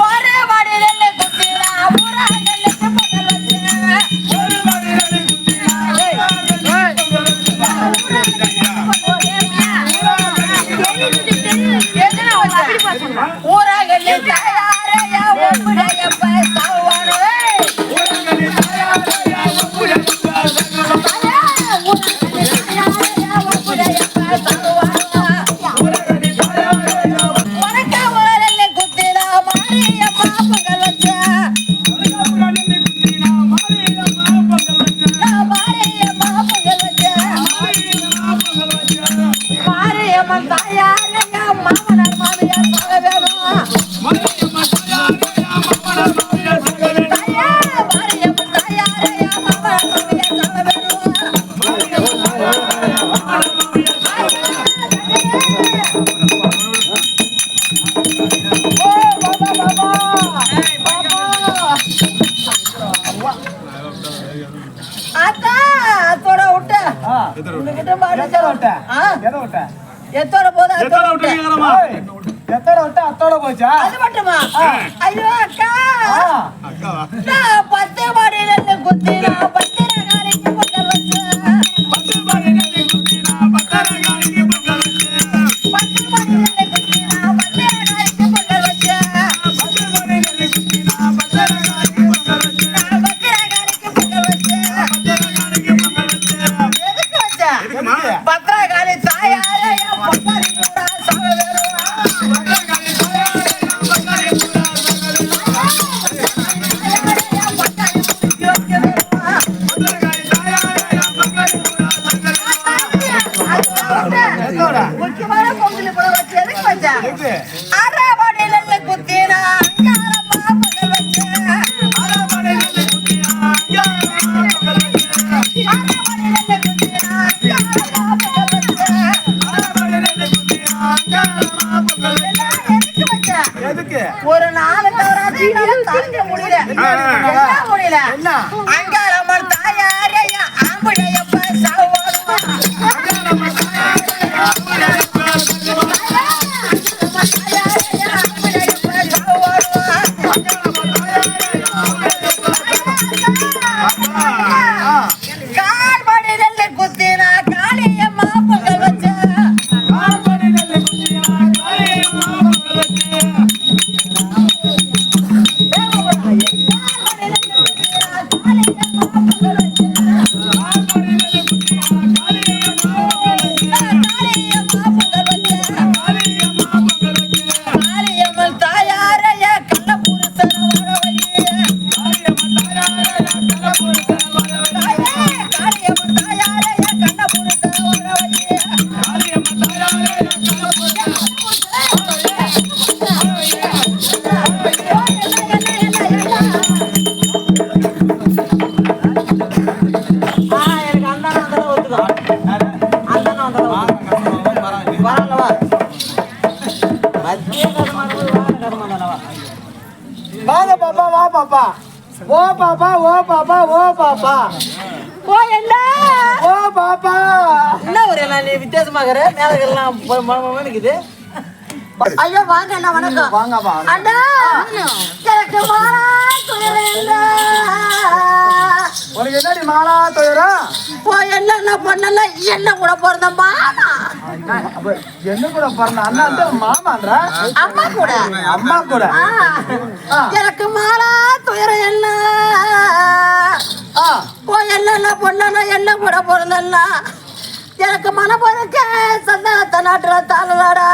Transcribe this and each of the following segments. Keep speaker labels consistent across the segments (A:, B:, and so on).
A: ஒரு வாடி நெல்லு குத்தினா ஊரா நெல்லுக்கு பொங்கல் வச்சு. ஊரகல்லு தாயாரையா ஒப்புடையப்ப சாவானே. தாயாரையா ஒப்புடையப்ப சாவானே. உனக்கு ஒரு நெல்லு குத்தினா 我干了。ஆ, எத்தோட போதும் அத்தோட விட்டு.
B: அத்தோட போச்சா
A: அது மட்டுமா ஐயோ Yeah, yeah, yeah. எனக்கு அந்த அந்த ஒத்துக்கோ. அந்த அந்த வரலவா மத்திய கர்மானது வார கர்மானவா
B: வாங்க பாப்பா வா பாப்பா. ஓ பாப்பா ஓ பாப்பா ஓ பாப்பா.
A: ஓ என்ன?
B: ஓ பாப்பா.
A: என்ன ஒரு நான் நீ வித்தியாசமாகற? நேரங்கள்லாம் இருக்குது ஐயோ வாங்க அண்ணா வணக்கம்.
B: வாங்கப்பா
A: அண்ணா. எனக்கு.
B: உனக்கு என்னடி மாலா
A: ஓ என்ன என்ன கூட பிறந்த மாமா?
B: அப்ப என்ன கூட பிறந்த அண்ணா வந்து மாமான்ற?
A: அம்மா கூட.
B: அம்மா கூட.
A: எனக்கு மாறா துயரம் என்ன? ஓ என்ன பொண்ணா என்ன கூட பிறந்தல்ல எனக்கு மன பொறுக்க சந்தானத்தை நாட்டுல தாளடா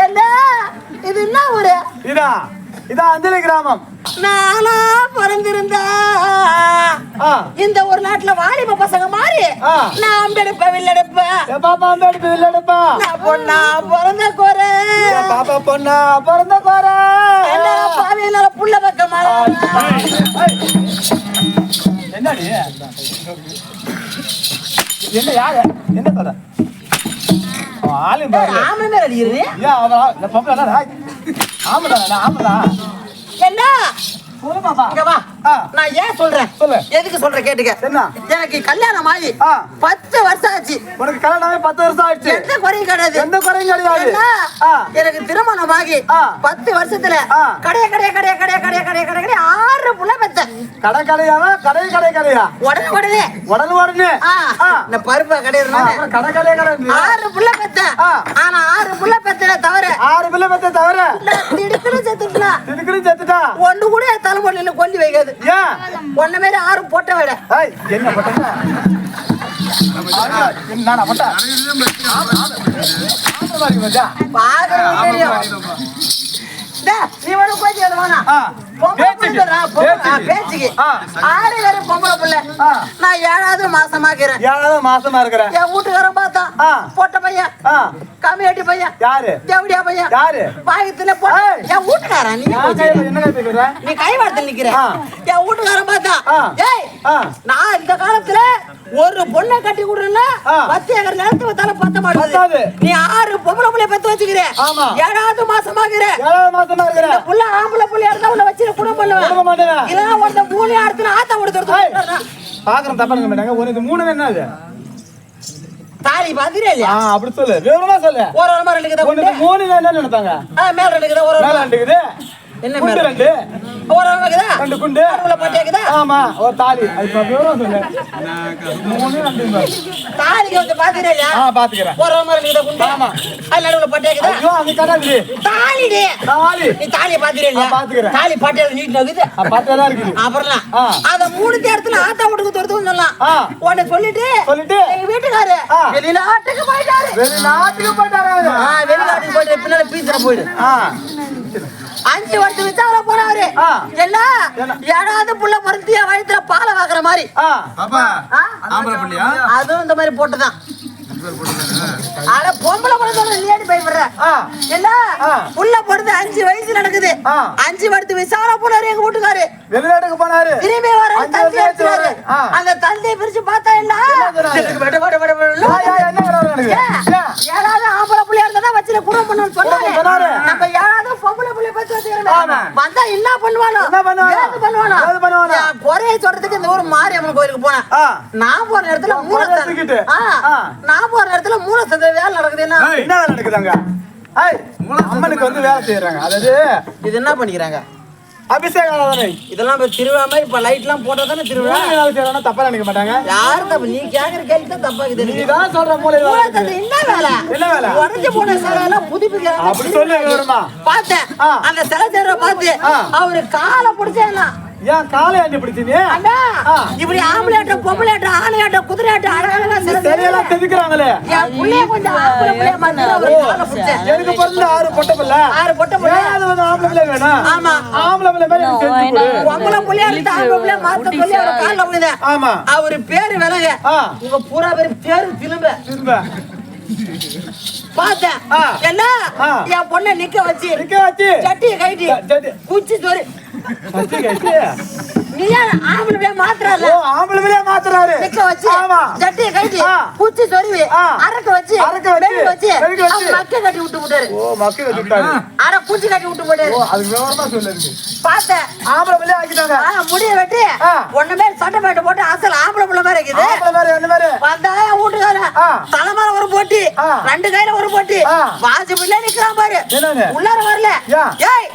A: என்ன? இது என்ன ஊரு?
B: இதா இதா அஞ்சலி கிராமம்.
A: நானா பிறந்திருந்தா. இந்த ஒரு நாட்டுல வாலிப பசங்க மாதிரி. நான் அம்பெடுப்பேன் வில்லெடுப்பேன்
B: என் பாப்பா வந்து அடிப்பு இல்லடுப்பா
A: நான் பொண்ணா பிறந்த
B: என் பாப்பா பொண்ணா பிறந்த கோர.
A: என்ன பாவி என்னால புள்ள பக்கமா
B: என்ன என்னடி? என்ன யாரு என்ன சொல்ற? ஆளும் பாரு
A: ஆம்பளை மேல அடிக்கிறது?
B: ஏன் அவன் ஆ- இந்த பொம்பளை நான் ஆமாடா.
A: என்ன
B: சொல்லு பாப்பா.
A: இங்க வா.
B: ஆ
A: நான் ஏன் சொல்றேன்?
B: சொல்லு.
A: எதுக்கு சொல்ற கேட்டுக்க.
B: என்ன?
A: எனக்கு கல்யாணம் ஆகி பத்து வருஷம் ஆச்சு.
B: உனக்கு கல்யாணம் பத்து வருஷம் ஆச்சு
A: எந்த குறையும் கிடையாது.
B: எந்த குறையும் கிடையாது.
A: எனக்கு திருமணம் ஆகி பத்து வருஷத்துல கடைய கடைய கடைய கடைய கடைய கடைய கடை கடை ஆறு புள்ள பெத்த
B: கடை கடையா கடை கடை கடையா?
A: உடனே உடனே.
B: உடனே உடனே.
A: இந்த பருப்பை
B: கடையிறதுனால. கடை கடை கடை
A: ஆறு புள்ள
B: பெத்த
A: ஆனா ஆறு புள்ள பெத்தல தவிர.
B: ஆறு புள்ள பத்த தவிர.
A: திடுக்குன்னு செத்துட்டா
B: திடுக்குன்னு செத்துட்டா?
A: ஒண்ணு கூட தலைமுறையில கொல்லி வைக்காது. ஒன்ன மாதிரி ஆறு போட்ட விட
B: என்ன போட்ட? என்ன போட்டா?
A: பாக்குறவங்க தெரியும். நீ வேணும் போய் வேணா
B: மாசமா
A: இருக்கிறேன். ஏழாவது
B: மாசமா இருக்கிறேன். பார்த்தா
A: பொட்ட பையன்
B: யாரு?
A: பையன்
B: யாரு?
A: என் நீ
B: கை
A: நிக்கிற. என் வீட்டுக்காரன்
B: பார்த்தா
A: நான் இந்த காலத்துல ஒரு பொண்ணை கட்டி
B: விடுறேன்னா
A: பத்து ஏக்கர் நிலத்து வந்தால பத்த மாட்டாது நீ ஆறு பொம்பளை புள்ளைய பத்து
B: வச்சுக்கிறேன்
A: ஏழாவது
B: மாசமா இருக்கிற.
A: இருக்கிற. புள்ள ஆம்பளை புள்ளையா இருந்தா உள்ள வச்சு குடும்பம்
B: கொடுக்க
A: பண்ணுவேன்.
B: மாட்டேன்?
A: இல்லைன்னா ஒருத்த மூணு அடுத்து ஆத்தா கொடுத்துருது
B: பாக்குறேன் தப்பா இருக்க மாட்டாங்க. ஒரு இது மூணு என்ன அது?
A: தாலி பாத்துறே
B: ஆ
A: இல்லையா
B: அப்படி சொல்லு. விவரமா சொல்லு.
A: ஒரு ஒரு மாதிரி இருக்குது
B: மூணு என்ன நினைப்பாங்க?
A: ஆ, மேல இருக்குது ஒரு
B: மேல இருக்குது
A: என்ன
B: குண்டு ரெண்டு.
A: ஒரு இருக்குதா
B: ரெண்டு குண்டு.
A: நடுவுல பட்டை இருக்குதா
B: ஆமா ஒரு தாலி. அது விவரம் சொல்லு மூணு ரெண்டு பாரு.
A: தாலி வந்து பாத்துறே இல்லையா
B: ஆ பாத்துக்கிறேன்.
A: ஒரு மாதிரி இருக்குது குண்டு?
B: ஆமா.
A: அது நடுவுல பட்டை இருக்குதா
B: ஐயோ அங்க கடாது
A: தாலி டே
B: தாலி.
A: நீ தாலியை பாத்துறே இல்லையா
B: ஆ, பாத்துக்கிறேன்.
A: தாலி பட்டையில
B: பாத்துதான் இருக்குது.
A: அப்புறம். அத மூணு இடத்துல ஆத்தா வீட்டுக்கு துரத்துன்னு சொல்லலாம். உடனே சொல்லிட்டு
B: சொல்லிட்டு.
A: எங்க வீட்டுக்காரு. வெளிநாட்டுக்கு போயிட்டாரு.
B: வெளிநாட்டுக்கு போயிட்டாரு.
A: வெளிநாட்டுக்கு போயிட்டு பின்னால போயிடு.
B: ஆ.
A: அஞ்சு வருஷம் விசாரணை
B: போனவரு.
A: எல்லாம் ஏழாவது புள்ள மருந்து வயிற்றுல பாலை வாக்குற மாதிரி. அதுவும் இந்த மாதிரி போட்டுதான். ஆனா அஞ்சு வயசு நடக்குது. அஞ்சு படுத்து விசாரணை போனாரு எங்க வீட்டுக்காரு.
B: போனாரு.
A: திரும்பி வர தந்தை எடுத்துறாரு அந்த தந்தையை பிரிச்சு பார்த்தா
B: என்ன
A: ஆம்பளை பிள்ளையா இருந்தா வச்சு ஏழாவது பொம்பளை பத்தி. வந்தா என்ன பண்ணுவானோ?
B: என்ன பண்ணுவானோ?
A: ஏது பண்ணுவானோ?
B: ஏது பண்ணுவானோ?
A: என் குறைய சொல்றதுக்கு இந்த ஊர் மாரியம்மன் கோயிலுக்கு போனேன் நான் போற இடத்துல. ஆ. நான் போற இடத்துல மூணு சந்த வேலை நடக்குது என்ன.
B: என்ன வேலை நடக்குதாங்க அம்மனுக்கு வந்து வேலை செய்யறாங்க அதாவது
A: இது என்ன பண்ணிக்கிறாங்க
B: அபிஷேகம்
A: இதெல்லாம் இப்போ திருவிழா மாதிரி இப்போ லைட்லாம் போட்டால் தானே திருவிழா?
B: அபிஷேகம்னா தப்பாக நினைக்க மாட்டாங்க.
A: யார் தப்பு? நீ கேட்குற கேள்வி தான் தப்பாக இது
B: நீ தான்
A: சொல்கிற என்ன வேலை?
B: என்ன வேலை?
A: உடஞ்சி போன சிலையெல்லாம் புதுப்பிக்க
B: அப்படி சொல்லி
A: பார்த்தேன் அந்த சிலை தேர்வை பார்த்து அவர் காலை பிடிச்சேன்னா
B: ஏன் காலை ஆண்டி பிடிச்சினி
A: அண்ணா. இப்படி ஆம்பளையாட்டம் பொம்பளையாட்டம் ஆணையாட்டம் குதிரையாட்டம் அழகழகா சிலை
B: சரியெல்லாம் செதுக்குறாங்களே
A: என் புள்ளைய கொஞ்சம் ஆம்பளை புள்ளைய மாதிரி அவரு காலை பிடிச்சேன்.
B: எனக்கு பிறந்த ஆறு பொட்டை பிள்ளை.
A: ஆறு பொட்டை புள்ள.
B: ஏன் அது வந்து ஆம்பளை பிள்ளை வேணும்.
A: ஆமா.
B: ஆம்பளை பிள்ளை மாதிரி எனக்கு செஞ்சு கொடு.
A: பொம்பளை புள்ளையா இருந்து ஆம்பளை புள்ளைய மாத்த சொல்லி அவர் காலில் விழுந்தேன்.
B: ஆமா.
A: அவரு பேரு விலக.
B: ஆ.
A: உங்க பூரா பேரு பேரு திரும்ப
B: திரும்ப
A: பார்த்தேன். என்ன. என் பொண்ணை நிக்க வச்சு
B: நிக்க வச்சு
A: சட்டியை கைட்டி
B: சட்டி.
A: குச்சி சொரி ஆம்பளை புள்ளைய மாத்துறாரு
B: ஆம்பளை பிள்ளைய மாத்துறாரு.
A: நிக்க வச்சு.
B: ஆமா.
A: கைட்டி
B: ஆ.
A: குச்சி சொருவி. அரக்க வச்சு
B: அரக்க வச்சு,
A: மக்க கட்டி விட்டு விட்டாரு
B: ஓ
A: குச்சி கட்டி விட்டு போட்டாரு.
B: ஓ அதுக்கு விவரமா சொல்லிருக்கு.
A: பார்த்தேன்
B: ஆம்பளை பிள்ளைய ஆக்கிட்டாங்க.
A: முடிய வெட்டி. ஒண்ணுமே சட்டை பேட்டை போட்டு அசல் ஆம்பளை புள்ள மாதிரி இருக்குது.
B: ஆம்பளை மாதிரி என்ன மாதிரி?
A: வந்தா என் வீட்டுக்காரன்.
B: ஆ.
A: தலைமையில ஒரு போட்டி. ரெண்டு கையில ஒரு போட்டி. வாசி பிள்ளை நிக்கிறான் பாரு? உள்ளார வரல? ஏய்.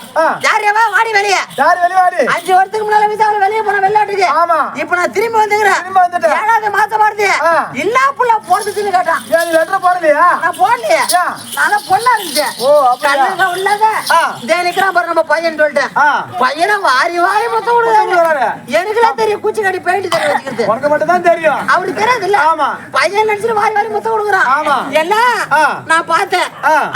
A: யார் வாடி வெளிய.
B: யார் வெளிவாடி
A: அஞ்சு வருஷத்துக்கு முன்னால விசாவில் வெளியே போன வெள்ளாட்டுக்கு.
B: ஆமா.
A: இப்ப நான் திரும்பி வந்துக்கிறேன்.
B: திரும்ப வந்துட்டேன்.
A: ஏழாவது மாசம் வருது. இல்லா புள்ள போறதுக்குன்னு கேட்டான்.
B: ஏன் லெட்டர் போடலையா?
A: நான் போடலையே.
B: ஏன்?
A: நான் பொண்ணா இருந்துச்சேன்
B: ஓ அப்படியா?
A: உள்ளத? பாரு நம்ம பையன் சொல்லிட்டேன் பையனை வாரி வாரி மொத்தம் விடுறாரு. எனக்குலாம் தெரியும் பூச்சி கட்டி பெயிண்ட் தர வச்சுக்கிறது.
B: உனக்கு மட்டும் தான் தெரியும்.
A: அவருக்கு தெரியாது இல்ல
B: ஆமா.
A: பையன் நினைச்சிட்டு வாரி வாரி மொத்தம் கொடுக்குறான்
B: ஆமா. ஆ.
A: நான் பார்த்தேன்.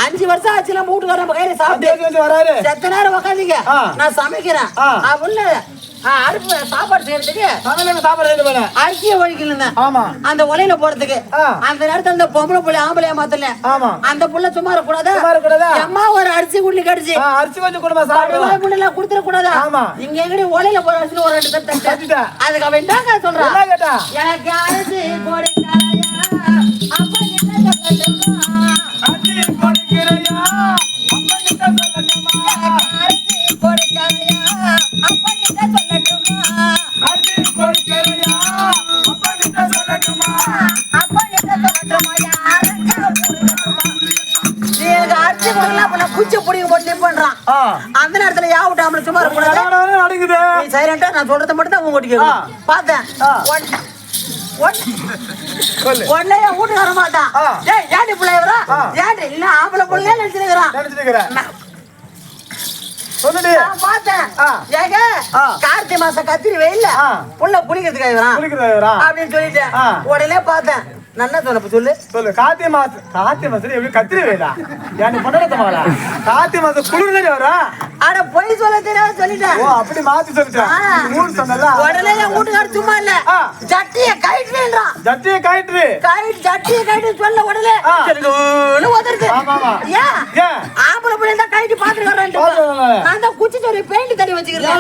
A: அஞ்சு வருஷம் ஆச்சு நம்ம வீட்டுக்கார நம்ம கையில சாப்பிட்டு.
B: வராரு.
A: செத்த நேரம் உக்காந்தீங்க. நான் சமைக்கிறேன். அப்படின்னு அடுப்பு சாப்பாடு செய்யறதுக்கு
B: சமையலுக்கு சாப்பாடு பண்ண
A: அரிசியை
B: ஆமா.
A: அந்த ஒலையில போறதுக்கு. அந்த நேரத்துல அந்த பொம்பளை புள்ளி ஆம்பளையா மாத்தல
B: ஆமா.
A: அந்த புள்ள சும்மா இருக்கக்கூடாதா? அம்மா ஒரு அரிசி குள்ளி கடிச்சு.
B: அரிசி கொஞ்சம் கொடுமா சாப்பிடுவோம்
A: குடுத்துட கூடாதா
B: ஆமா.
A: இங்க எங்கடி ஒலையில போற அரிசி ஒரு ரெண்டு தட்டு. அதுக்கு அவன் சொல்றான்
B: என்ன
A: எனக்கு அரிசி கொடுக்கலையா? அப்பா என்ன சொல்லட்டுமா
B: அரிசி கொடுக்கிறையா
A: குச்சி பிடிக்க போட்டு நிப்பண்றான்
B: ஆ.
A: அந்த நேரத்துல யாவட்ட அவளை சும்மா
B: கல்யாணம் நடக்குது.
A: நீ சைலண்டா நான் சொல்றத மட்டும் தான் உங்க ஓட்டி
B: ஆ.
A: கேட்கணும் பார்த்தேன். உடனே- வீட்டுக்கு வர மாட்டான். ஏய் ஏன்டி பிள்ளை வரா
B: ஆ.
A: ஏன்டி? இல்ல ஆம்பளை பிள்ளையே நினைச்சிருக்கிறான்
B: நினைச்சிட்டு இருக்கிறேன் சொல்லுடி.
A: நான் பார்த்தேன்.
B: ஆ.
A: ஏங்க
B: ஆ.
A: கார்த்திகை மாசம் கத்திரி வெயில்ல
B: ஆ.
A: புள்ள குளிக்கிறதுக்காக அப்படின்னு சொல்லிட்டேன்.
B: ஆ.
A: உடனே பார்த்தேன். என்ன சொன்ன சொல்லு.
B: சொல்லு. கார்த்திகை மாசம் கார்த்திகை மாசம் எப்படி கத்திரி வேடா எனக்கு பண்ணத மாலா கார்த்திகை மாசம் குளிர் வரா
A: ஆனா பொய் சொல்லிட்டேன்
B: ஓ அப்படி மாத்தி சொல்லிட்டேன்
A: ஆ.
B: ஊர் சொன்னல
A: உடனே என் வீட்டுக்காரர் சும்மா இல்ல. ஜட்டிய கயிற்றுன்றான்
B: ஜட்டியை காயிற்று
A: கயிறு ஜட்டிய கயிறு சொல்ல உடனே
B: ஆமா, ஆமா.
A: ஏன் ஆம்பளை பிள்ளை தான் கயிறு பாத்துட்டு
B: பாத்துட்டு
A: வரேன்
B: வரேன்.
A: நான் தான் குச்சி சொல்லி பெயிண்ட் தண்ணி வச்சுக்கிறேன்.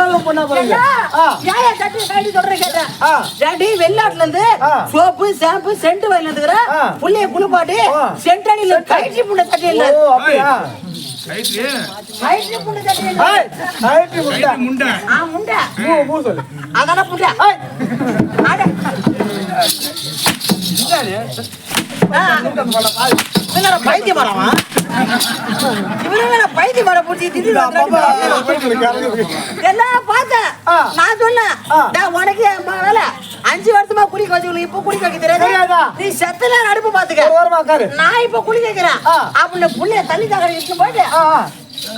A: ஏன் ஜட்டிய கயிறு சொல்றேன் கேட்டேன். ஜட்டி வெளிநாட்டுல இருந்து. சோப்பு ஷாம்பு சென்ட் வாங்கி வந்துக்கிற
B: ஆ.
A: புள்ளைய குளிப்பாட்டி. சென்ட் அடியில கயிற்று புண்ண தட்டி இல்ல
B: ஓ அப்படியா
A: கயிற்று புண்ண தட்டி இல்ல
B: ஏய் காயிற்று முட்டை
A: ஆ முண்டை.
B: மூ மூ சொல்லு.
A: அதான புண்டை?
B: ஏய்.
A: அட ஆ. இவனோட பைத்தியம் வரவா இவனோட பைத்தியம் வர பிடிச்சி திடீர்னு எல்லாம் பார்த்தேன். நான் சொன்னேன். உனக்கு அஞ்சு வருஷமா குளிக்க வச்சுக்கணும் இப்ப குளிக்க வைக்க தெரியாது? நீ செத்த நேரம் அடுப்பு பாத்துக்க நான் இப்ப குளிக்க வைக்கிறேன். அப்படின்னு புள்ளைய தண்ணி தகர இட்டு போயிட்டு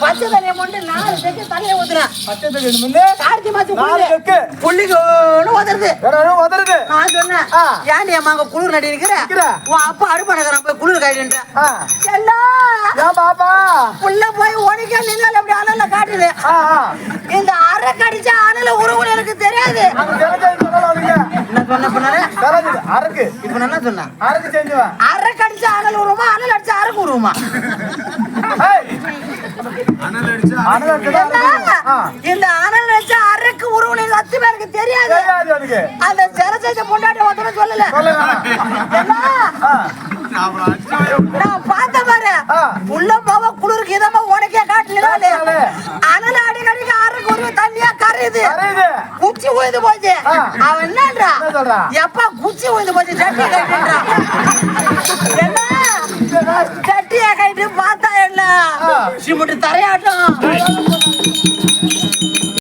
A: பச்சை தண்ணியை மட்டும் நாலு செக்கு தண்ணியை ஊத்துறேன்.
B: பச்சை தண்ணி
A: கார்த்தி மாசம்
B: நாலு
A: புள்ளி.
B: செக்கு.
A: புள்ளிக்கு உதருது
B: வேற யாரும் உதறுது.
A: நான் சொன்னேன். ஏன்டி அம்மா அங்க குளிர் நடி இருக்கிற. உன் அப்பா அடுப்பு நடக்கிறான் போய் குளிர் காயிடுன்ற எல்லாம்
B: பாப்பா?
A: புள்ள போய் உனக்கே நின்னால அப்படி அனல்ல காட்டுது? இந்த அரை கடிச்ச அனல உருவம் எனக்கு தெரியாது. என்ன சொன்ன
B: அருக்கு
A: இப்ப
B: அருக்கு
A: அனல் உருவமா அனல் அடிச்ச அரைக்கு உருவமா? இந்த அனல் அடிச்ச அரைக்கு உருவம் எனக்கு அத்து பேருக்கு தெரியாது. அந்த சிறை செஞ்ச பொண்டாட்டி ஒருத்தரும் சொல்லல. நான் பார்த்த பாரு.
B: ஆ.
A: உள்ள போக குளிருக்கு இதமா உனக்கே காட்டல
B: காட்டல.
A: அனல் அடி கடிக்க அரைக்கு உருவம் தண்ணியா கரையுது குச்சி உழுது போச்சு. அவன் என்னன்றா? எப்பா குச்சி உழுது போச்சு? சட்டி கட்டுன்றான் சட்டியா கைட்டு பார்த்தா என்ன. சிமெண்ட் தரையாட்டம்.